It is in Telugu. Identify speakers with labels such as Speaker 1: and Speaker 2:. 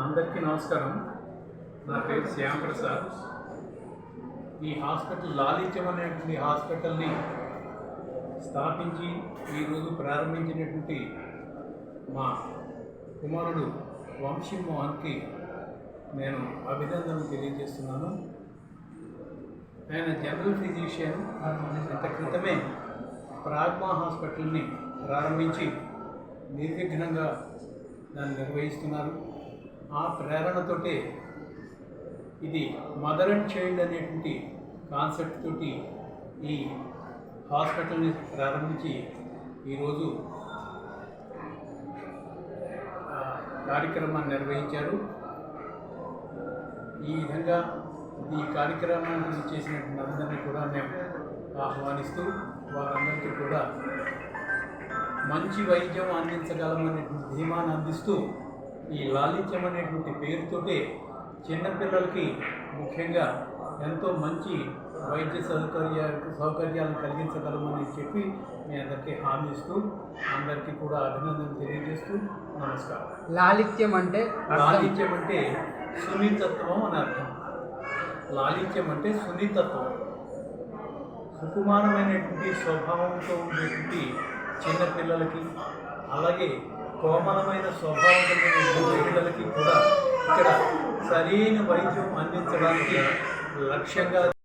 Speaker 1: అందరికీ నమస్కారం. నా పేరు శ్యామ్ ప్రసాద్. ఈ హాస్పిటల్ లాలిత్యం అనేటువంటి హాస్పిటల్ని స్థాపించి ఈరోజు ప్రారంభించినటువంటి మా కుమారుడు వంశీ మోహన్కి నేను అభినందనలు తెలియజేస్తున్నాను. ఆయన జనరల్ ఫిజిషియన్. అంత క్రితమే ప్రాగ్మా హాస్పిటల్ని ప్రారంభించి నిర్విఘ్నంగా దాన్ని నిర్వహిస్తున్నారు. ఆ ప్రేరణతోటే ఇది మదర్ అండ్ చైల్డ్ అనేటువంటి కాన్సెప్ట్ తోటి ఈ హాస్పిటల్ని ప్రారంభించి ఈరోజు ఆ, కార్యక్రమాన్ని నిర్వహించారు. ఈ విధంగా ఈ కార్యక్రమాన్ని చేసినటువంటి అందరినీ కూడా మేము ఆహ్వానిస్తూ వారందరికీ కూడా మంచి వైద్యం అందించగలమనేటువంటి ధీమాన్ని అందిస్తూ ఈ లాలిత్యం అనేటువంటి పేరుతోటే చిన్నపిల్లలకి ముఖ్యంగా ఎంతో మంచి వైద్య సౌకర్య సౌకర్యాలను కలిగించగలమని చెప్పి మీ అందరికీ హామీ ఇస్తూ అందరికీ కూడా అభినందనలు తెలియజేస్తూ నమస్కారం.
Speaker 2: లాలిత్యం అంటే
Speaker 1: లాలిత్యం అంటే సున్నితత్వం అని అర్థం. లాలిత్యం అంటే సున్నితత్వం. సుకుమారమైనటువంటి స్వభావంతో ఉండేటువంటి చిన్న పిల్లలకి అలాగే కోమలమైన స్వభావం కలిగిన పిల్లలకి కూడా ఇక్కడ సరైన వైద్యం అందించడానికి లక్ష్యంగా